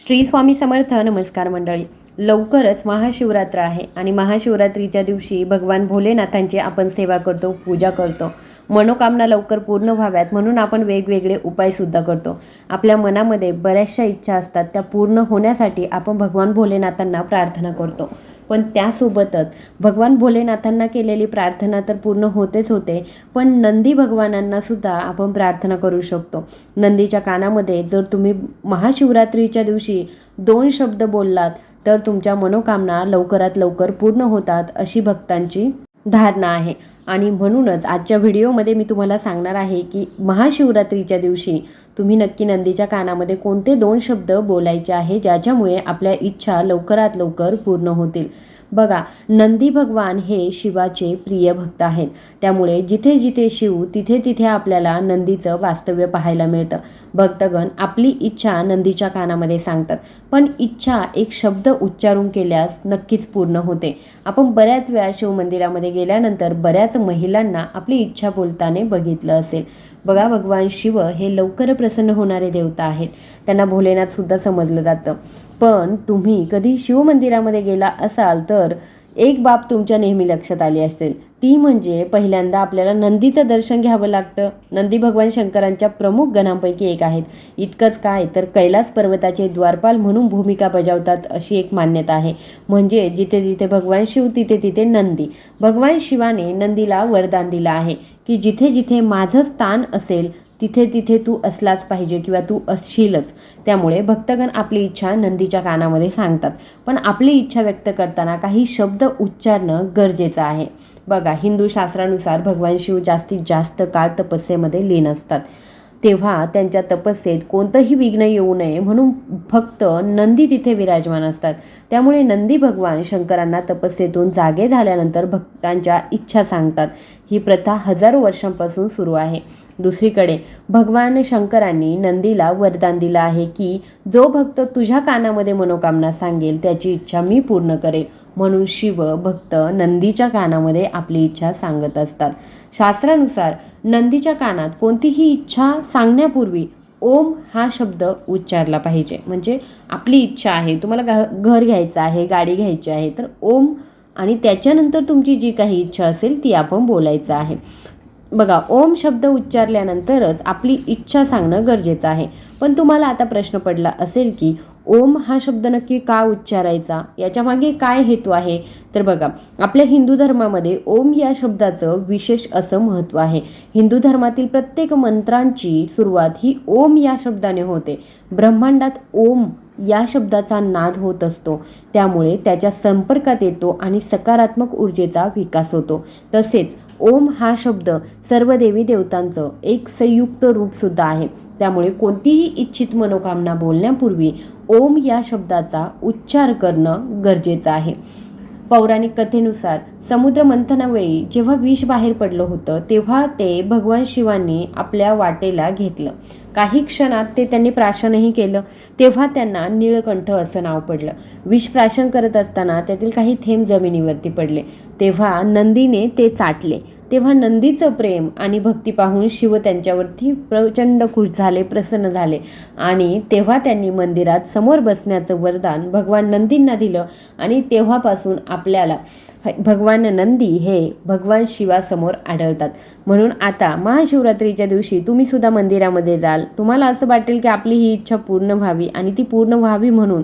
श्री स्वामी समर्थ नमस्कार मंडळी. लवकरच महाशिवरात्र आहे आणि महाशिवरात्रीच्या दिवशी भगवान भोलेनाथांची आपण सेवा करतो पूजा करतो. मनोकामना लवकर पूर्ण व्हाव्यात म्हणून आपण वेगवेगळे उपायसुद्धा करतो. आपल्या मनामध्ये बऱ्याचशा इच्छा असतात त्या पूर्ण होण्यासाठी आपण भगवान भोलेनाथांना प्रार्थना करतो. पण त्यासोबतच भगवान भोलेनाथांना केलेली प्रार्थना तर पूर्ण होतेच होते पण नंदी भगवानांना सुद्धा आपण प्रार्थना करू शकतो. नंदीच्या कानामध्ये जर तुम्ही महाशिवरात्रीच्या दिवशी दोन शब्द बोललात तर तुमच्या मनोकामना लवकरात लवकर पूर्ण होतात अशी भक्तांची धारणा आहे. आणि म्हणूनच आजच्या व्हिडिओमध्ये मी तुम्हाला सांगणार आहे की महाशिवरात्रीच्या दिवशी तुम्ही नक्की नंदीच्या कानामध्ये कोणते दोन शब्द बोलायचे आहे ज्याच्यामुळे आपल्या इच्छा लवकरात लवकर पूर्ण होतील. बघा नंदी भगवान हे शिवाचे प्रिय भक्त आहेत. त्यामुळे जिथे जिथे शिव तिथे तिथे आपल्याला नंदीचं वास्तव्य पाहायला मिळतं. भक्तगण आपली इच्छा नंदीच्या कानामध्ये सांगतात. पण इच्छा एक शब्द उच्चारून केल्यास नक्कीच पूर्ण होते. आपण बऱ्याच वेळा शिवमंदिरामध्ये गेल्यानंतर बऱ्याच महिलांना आपली इच्छा बोलताना बघितलं असेल. बघा भगवान शिव हे लवकर प्रसन्न होणारे देवता आहेत. त्यांना भोलेनाथसुद्धा समजलं जातं. पण तुम्ही कधी शिवमंदिरामध्ये गेला असाल तर एक बाब तुमच्या नेहमी लक्षात आली असेल. ती म्हणजे पहिल्यांदा आपल्याला नंदीचं दर्शन घ्यावं लागतं. नंदी भगवान शंकरांच्या प्रमुख गणांपैकी एक आहेत. इतकंच काय तर कैलास पर्वताचे द्वारपाल म्हणून भूमिका बजावतात अशी एक मान्यता आहे. म्हणजे जिथे जिथे भगवान शिव तिथे तिथे नंदी. भगवान शिवाने नंदीला वरदान दिलं आहे की जिथे जिथे माझं स्थान असेल तिथे तिथे तू असलाच पाहिजे किंवा तू असशीलच. त्यामुळे भक्तगण आपली इच्छा नंदीच्या कानामध्ये सांगतात. पण आपली इच्छा व्यक्त करताना काही शब्द उच्चारणं गरजेचं आहे. बघा हिंदू शास्त्रानुसार भगवान शिव जास्तीत जास्त काळ तपस्येमध्ये लीन असतात. तेव्हा त्यांच्या तपस्येत कोणतंही विघ्न येऊ नये म्हणून फक्त नंदी तिथे विराजमान असतात. त्यामुळे नंदी भगवान शंकरांना तपस्येतून जागे झाल्यानंतर भक्तांच्या इच्छा सांगतात. ही प्रथा हजारो वर्षांपासून सुरू आहे. दुसरीकडे भगवान शंकरांनी नंदीला वरदान दिलं आहे की जो भक्त तुझ्या कानामध्ये मनोकामना सांगेल त्याची इच्छा मी पूर्ण करेल. म्हणून शिव भक्त नंदीच्या कानामध्ये आपली इच्छा सांगत असतात. शास्त्रानुसार नंदीच्या कानात कोणतीही इच्छा सांगण्यापूर्वी ओम हा शब्द उच्चारला पाहिजे. म्हणजे आपली इच्छा आहे तुम्हाला घ घर घ्यायचं आहे गाडी घ्यायची आहे तर ओम आणि त्याच्यानंतर तुमची जी काही इच्छा असेल ती आपण बोलायचं आहे. बघा ओम शब्द उच्चारल्यानंतरच आपली इच्छा सांगणं गरजेचं आहे. पण तुम्हाला आता प्रश्न पडला असेल की ओम हा शब्द नक्की का उच्चारायचा? याच्यामागे काय हेतू आहे? तर बघा आपल्या हिंदू धर्मामध्ये ओम या शब्दाचं विशेष असं महत्त्व आहे. हिंदू धर्मातील प्रत्येक मंत्रांची सुरुवात ही ओम या शब्दाने होते. ब्रह्मांडात ओम या शब्दाचा नाद होत असतो. त्यामुळे त्याच्या संपर्कात येतो आणि सकारात्मक ऊर्जेचा विकास होतो. तसेच ओम हा शब्द सर्व देवी देवतांचं एक संयुक्त रूपसुद्धा आहे. त्यामुळे कोणतीही इच्छित मनोकामना बोलण्यापूर्वी ओम या शब्दाचा उच्चार करणं गरजेचं आहे. पौराणिक कथेनुसार समुद्र मंथनावेळी जेव्हा विष बाहेर पडलं होतं तेव्हा ते भगवान शिवांनी आपल्या वाटेला घेतलं. काही क्षणात ते त्यांनी प्राशनही केलं. तेव्हा त्यांना निळकंठ असं नाव पडलं. विष प्राशन करत असताना त्यातील काही थेंब जमिनीवरती पडले. तेव्हा नंदीने ते चाटले. तेव्हा नंदीचं प्रेम आणि भक्ती पाहून शिव त्यांच्यावरती प्रचंड खुश झाले प्रसन्न झाले. आणि तेव्हा त्यांनी मंदिरात समोर बसण्याचं वरदान भगवान नंदींना दिलं आणि तेव्हापासून आपल्याला भगवान नंदी हे भगवान शिवासमोर आढळतात. म्हणून आता महाशिवरात्रीच्या दिवशी तुम्ही सुद्धा मंदिरामध्ये जाल. तुम्हाला असं वाटेल की आपली ही इच्छा पूर्ण व्हावी आणि ती पूर्ण व्हावी म्हणून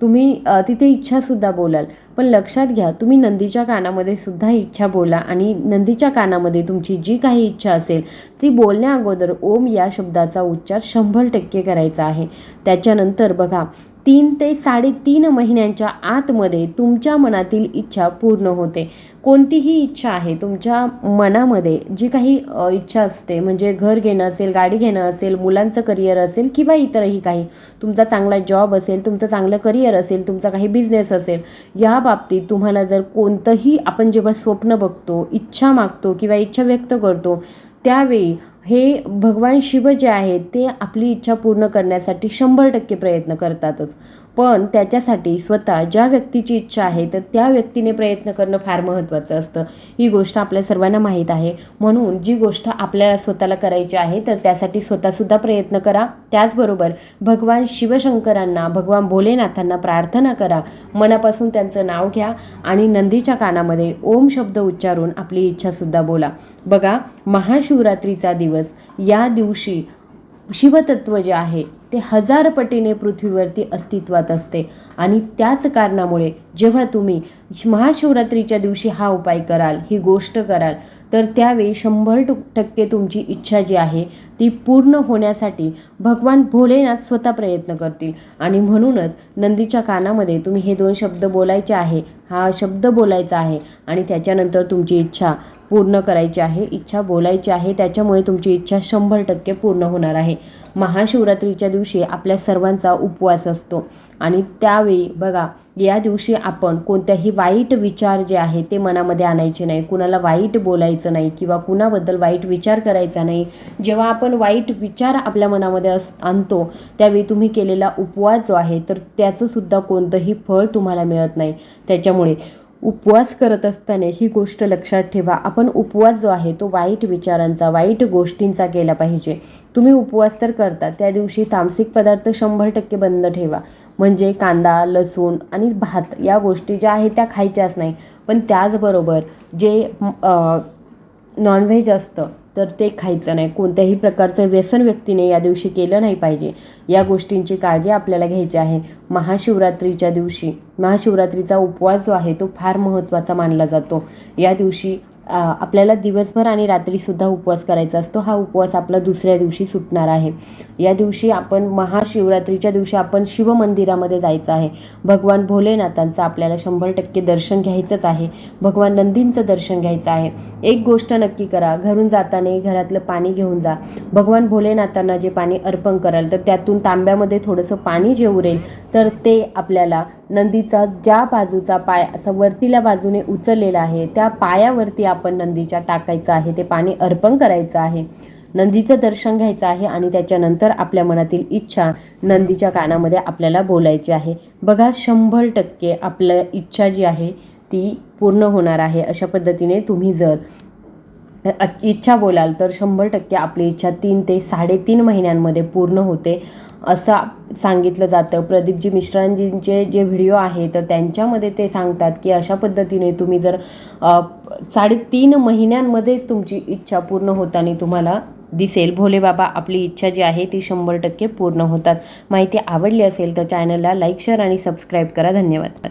तुम्ही तिथे इच्छासुद्धा बोलाल. पण लक्षात घ्या तुम्ही नंदीच्या कानामध्ये सुद्धा इच्छा बोला आणि नंदीच्या कानामध्ये तुमची जी काही इच्छा असेल ती बोलण्या अगोदर ओम या शब्दाचा उच्चार शंभर टक्के करायचा आहे. त्याच्यानंतर बघा तीन ते साडेतीन महिन्यांच्या आतमध्ये तुमच्या मनातील इच्छा पूर्ण होते. कोणतीही इच्छा आहे तुमच्या मनामध्ये जी काही इच्छा असते म्हणजे घर घेणं असेल गाडी घेणं असेल मुलांचं करिअर असेल किंवा इतरही काही तुमचा चांगला जॉब असेल तुमचं चांगलं करिअर असेल तुमचा काही बिझनेस असेल या बाबतीत तुम्हाला जर कोणतंही आपण जेव्हा स्वप्न बघतो इच्छा मागतो किंवा इच्छा व्यक्त करतो त्यावेळी हे भगवान शिव जे आहेत ते आपली इच्छा पूर्ण करण्यासाठी शंभर टक्के प्रयत्न करतातच. पण त्याच्यासाठी स्वतः ज्या व्यक्तीची इच्छा आहे तर त्या व्यक्तीने प्रयत्न करणं फार महत्त्वाचं असतं. ही गोष्ट आपल्या सर्वांना माहीत आहे. म्हणून जी गोष्ट आपल्याला स्वतःला करायची आहे तर त्यासाठी स्वतःसुद्धा प्रयत्न करा. त्याचबरोबर भगवान शिवशंकरांना भगवान भोलेनाथांना प्रार्थना करा. मनापासून त्यांचं नाव घ्या आणि नंदीच्या कानामध्ये ओम शब्द उच्चारून आपली इच्छासुद्धा बोला. बघा महाशिवरात्रीचा दिवस. या दिवशी शिवतत्व जे आहे ते हजार पटीने पृथ्वीवरती अस्तित्वात असते. आणि त्याच कारणामुळे जेव्हा तुम्ही महाशिवरात्रीच्या दिवशी हा उपाय कराल ही गोष्ट कराल तर त्यावेळी शंभर टक्के तुमची इच्छा जी आहे ती पूर्ण होण्यासाठी भगवान भोलेनाथ स्वतः प्रयत्न करतील. आणि म्हणूनच नंदीच्या कानामध्ये तुम्ही हे दोन शब्द बोलायचे आहे हा शब्द बोलायचा आहे आणि त्याच्यानंतर तुमची इच्छा पूर्ण करायची आहे. इच्छा बोलायची आहे त्याच्यामुळे तुमची इच्छा शंभर टक्के पूर्ण होणार आहे. महाशिवरात्रीच्या दिवशी आपल्या सर्वांचा उपवास असतो आणि त्यावेळी बघा या दिवशी आपण कोणत्याही वाईट विचार जे आहे ते मनामध्ये आणायचे नाही. कुणाला वाईट बोलायचं नाही किंवा कुणाबद्दल वाईट विचार करायचा नाही. जेव्हा आपण वाईट विचार आपल्या मनामध्ये अस आणतो त्यावेळी तुम्ही केलेला उपवास जो आहे तर त्याचंसुद्धा कोणतंही फळ तुम्हाला मिळत नाही. त्याच्यामुळे उपवास करत असताना ही गोष्ट लक्षात ठेवा. आपण उपवास जो आहे तो वाईट विचारांचा वाईट गोष्टींचा केला पाहिजे. तुम्ही उपवास तर करता त्या दिवशी तामसिक पदार्थ शंभर टक्के बंद ठेवा. म्हणजे कांदा लसूण आणि भात या गोष्टी ज्या आहेत त्या खायच्याच नाही. पण त्याचबरोबर जे नॉनव्हेज असतं तर ते खायचं नाही. कोणत्याही प्रकारचं व्यसन व्यक्तीने या दिवशी केलं नाही पाहिजे. या गोष्टींची काळजी आपल्याला घ्यायची आहे. महाशिवरात्रीच्या दिवशी महाशिवरात्रीचा उपवास जो आहे तो फार महत्त्वाचा मानला जातो. या दिवशी आपल्याला दिवसभर आणि रात्रीसुद्धा उपवास करायचा असतो. हा उपवास आपला दुसऱ्या दिवशी सुटणार आहे. या दिवशी आपण महाशिवरात्रीच्या दिवशी आपण शिवमंदिरामध्ये जायचं आहे. भगवान भोलेनाथांचं आपल्याला शंभर टक्के दर्शन घ्यायचंच आहे. भगवान नंदींचं दर्शन घ्यायचं आहे. एक गोष्ट नक्की करा. घरून जाताना घरातलं पाणी घेऊन जा. भगवान भोलेनाथांना जे पाणी अर्पण कराल तर त्यातून तांब्यामध्ये थोडंसं पाणी जे उरेल तर ते आपल्याला नंदीचा ज्या बाजूचा पाय असा वरतील्या बाजूने उचललेला आहे त्या पायावरती आपण नंदीच्या टाकायचं आहे ते पाणी अर्पण करायचं आहे. नंदीचं दर्शन घ्यायचं आहे आणि त्याच्यानंतर आपल्या मनातील इच्छा नंदीच्या कानामध्ये आपल्याला बोलायची आहे. बघा शंभर टक्के आपल्या इच्छा जी आहे ती पूर्ण होणार आहे. अशा पद्धतीने तुम्ही जर अ- इच्छा बोलाल तर शंभर टक्के आपली इच्छा तीन ते साडेतीन महिन्यांमध्ये पूर्ण होते. असं सांगितलं जातं. प्रदीपजी मिश्रांजींचे जे व्हिडिओ आहे तर त्यांच्यामध्ये ते सांगतात की अशा पद्धतीने तुम्ही जर साडेतीन महिन्यांमध्येच तुमची इच्छा पूर्ण होताना तुम्हाला दिसेल. भोले बाबा आपली इच्छा जी आहे ती शंभर टक्के पूर्ण होतात. माहिती आवडली असेल तर चॅनलला लाईक शेअर आणि सबस्क्राईब करा. धन्यवाद.